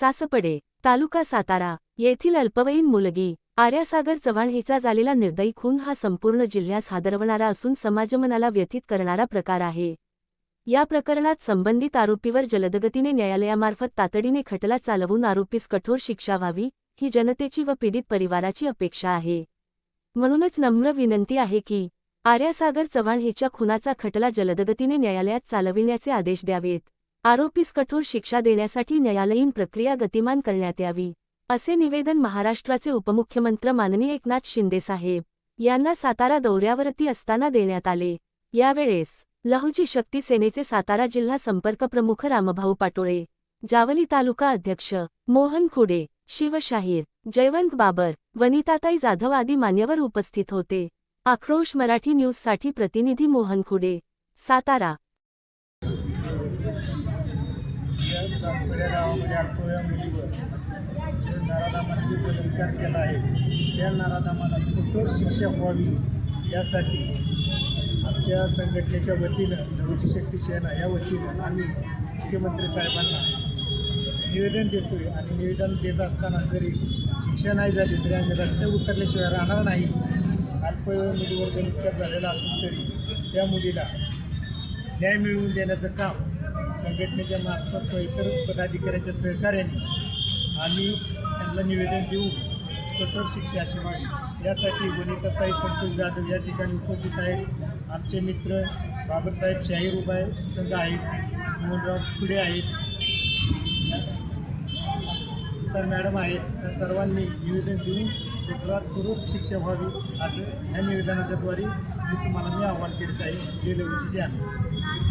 सासपडे तालुका सातारा येथील अल्पवयीन मुलगी आर्यासागर चव्हाण हिचा झालेला निर्दयी खून हा संपूर्ण जिल्ह्यास हादरवणारा असून समाजमनाला व्यथित करणारा प्रकार आहे. या प्रकरणात संबंधित आरोपीवर जलदगतीने न्यायालयामार्फत तातडीने खटला चालवून आरोपीस कठोर शिक्षा व्हावी ही जनतेची व पीडित परिवाराची अपेक्षा आहे. म्हणूनच नम्र विनंती आहे की आर्यासागर चव्हाण हिच्या खुनाचा खटला जलदगतीने न्यायालयात चालविण्याचे आदेश द्यावेत. आरोपीस कठोर शिक्षा देण्यासाठी न्यायालयीन प्रक्रिया गतिमान करण्यात यावी असे निवेदन महाराष्ट्राचे उपमुख्यमंत्री माननीय एकनाथ शिंदेसाहेब यांना सातारा दौऱ्यावरती असताना देण्यात आले. यावेळेस लहुजी शक्ती सेनेचे सातारा जिल्हा संपर्क प्रमुख रामभाऊ पाटोळे जावली तालुका अध्यक्ष मोहन खुडे शिवशाहीर जयवंत बाबर वनिताताई जाधव आदी मान्यवर उपस्थित होते. आक्रोश मराठी न्यूजसाठी प्रतिनिधी मोहन खुडे सातारा या सातपुड्या गावामध्ये अल्पवया मुलीवर. जो जो बलात्कार केला आहे. त्या नराधामाला कठोर शिक्षा व्हावी यासाठी आमच्या संघटनेच्या वतीनं नवची शक्ती सेना या वतीनं आम्ही मुख्यमंत्री साहेबांना निवेदन देतो आहे आणि निवेदन देत असताना जरी शिक्षा नाही झाली तरी आम्ही रस्त्यावर उतरल्याशिवाय राहणार नाही. अल्पवय मुलीवर बलात्कार झालेला असून तरी त्या मुलीला न्याय मिळवून देण्याचं काम संघटनेच्या मार्फत इतर पदाधिकाऱ्यांच्या सहकार्याने आम्ही त्यांना निवेदन देऊ कठोर शिक्षा अशी व्हावी यासाठी वनिताताई संतोष जाधव या ठिकाणी उपस्थित आहेत. आमचे मित्र बाबासाहेब शाहीर उभा संघ आहेत. मोहनराव पुढे आहेत. सुतार मॅडम आहेत. त्या सर्वांनी निवेदन देऊन कठोरात शिक्षा व्हावी असं ह्या निवेदनाच्याद्वारे मी तुम्हाला मी आव्हान करीत आहे. जे लघुची जे आहे